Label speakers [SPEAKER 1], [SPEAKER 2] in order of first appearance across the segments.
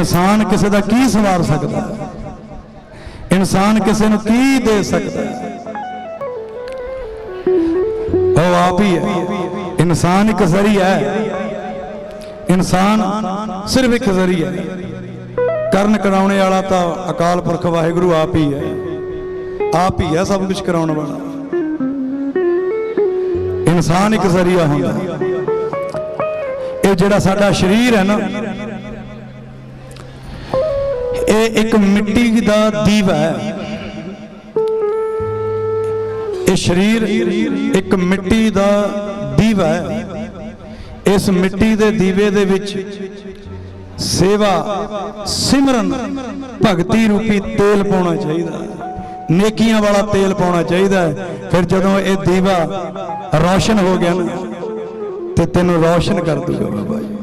[SPEAKER 1] ਇਨਸਾਨ ਕਿਸੇ ਦਾ ਕੀ ਸਵਾਰ ਸਕਦਾ? ਇਨਸਾਨ ਕਿਸੇ ਨੂੰ ਕੀ ਦੇ ਸਕਦਾ? ਉਹ ਆਪ ਹੀ ਹੈ। ਇਨਸਾਨ ਇੱਕ ਜ਼ਰੀਆ ਹੈ। ਇਨਸਾਨ ਸਿਰਫ ਇੱਕ ਜ਼ਰੀਆ ਹੈ। ਕਰਨ ਕਰਾਉਣੇ ਵਾਲਾ ਤਾਂ ਅਕਾਲ ਪੁਰਖ ਵਾਹਿਗੁਰੂ ਆਪ ਹੀ ਹੈ। ਆਪ ਹੀ ਹੈ ਸਭ ਕੁਝ ਕਰਾਉਣ ਵਾਲਾ। ਇਨਸਾਨ ਇੱਕ ਜ਼ਰੀਆ ਹੁੰਦਾ। ਇਹ ਜਿਹੜਾ ਸਾਡਾ ਸਰੀਰ ਹੈ ਨਾ ਇਹ ਇੱਕ ਮਿੱਟੀ ਦਾ ਦੀਵਾ ਹੈ। ਇਹ ਸਰੀਰ ਇੱਕ ਮਿੱਟੀ ਦਾ ਦੀਵਾ ਹੈ। ਇਸ ਮਿੱਟੀ ਦੇ ਦੀਵੇ ਦੇ ਵਿੱਚ ਸੇਵਾ, ਸਿਮਰਨ, ਭਗਤੀ ਰੂਪੀ ਤੇਲ ਪਾਉਣਾ ਚਾਹੀਦਾ ਹੈ। ਨੇਕੀਆਂ ਵਾਲਾ ਤੇਲ ਪਾਉਣਾ ਚਾਹੀਦਾ ਹੈ। ਫਿਰ ਜਦੋਂ ਇਹ ਦੀਵਾ ਰੌਸ਼ਨ ਹੋ ਗਿਆ ਨਾ, ਤੇ ਤੈਨੂੰ ਰੌਸ਼ਨ ਕਰ ਦੂਗਾ ਬਾਬਾ ਜੀ।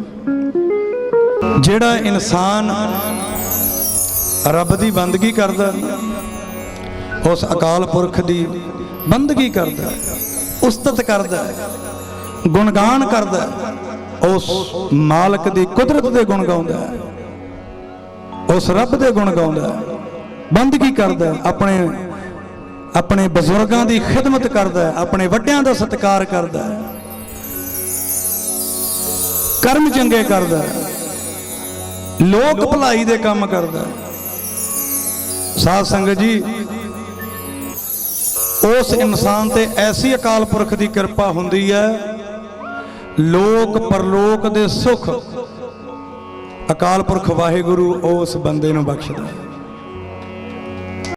[SPEAKER 1] ਜਿਹੜਾ ਇਨਸਾਨ ਰੱਬ ਦੀ ਬੰਦਗੀ ਕਰਦਾ। ਉਸ ਅਕਾਲ ਪੁਰਖ ਦੀ ਬੰਦਗੀ ਕਰਦਾ। ਉਸਤਤ ਕਰਦਾ। ਗੁਣਗਾਨ ਕਰਦਾ। ਉਸ ਮਾਲਕ ਦੀ ਕੁਦਰਤ ਦੇ ਗੁਣ ਗਾਉਂਦਾ। ਉਸ ਰੱਬ ਦੇ ਗੁਣ ਗਾਉਂਦਾ। ਬੰਦਗੀ ਕਰਦਾ। ਆਪਣੇ ਆਪਣੇ ਬਜ਼ੁਰਗਾਂ ਦੀ ਖਿਦਮਤ ਕਰਦਾ। ਆਪਣੇ ਵੱਡਿਆਂ ਦਾ ਸਤਿਕਾਰ ਕਰਦਾ। ਕਰਮ ਚੰਗੇ ਕਰਦਾ। ਲੋਕ ਭਲਾਈ ਦੇ ਕੰਮ ਕਰਦਾ। ਸਾਧ ਸੰਗਤ ਜੀ, ਉਸ ਇਨਸਾਨ ਤੇ ਐਸੀ ਅਕਾਲ ਪੁਰਖ ਦੀ ਕਿਰਪਾ ਹੁੰਦੀ ਹੈ, ਲੋਕ ਪਰਲੋਕ ਦੇ ਸੁਖ। ਅਕਾਲ ਪੁਰਖ ਵਾਹਿਗੁਰੂ ਉਸ ਬੰਦੇ ਨੂੰ ਬਖਸ਼ਦਾ ਹੈ।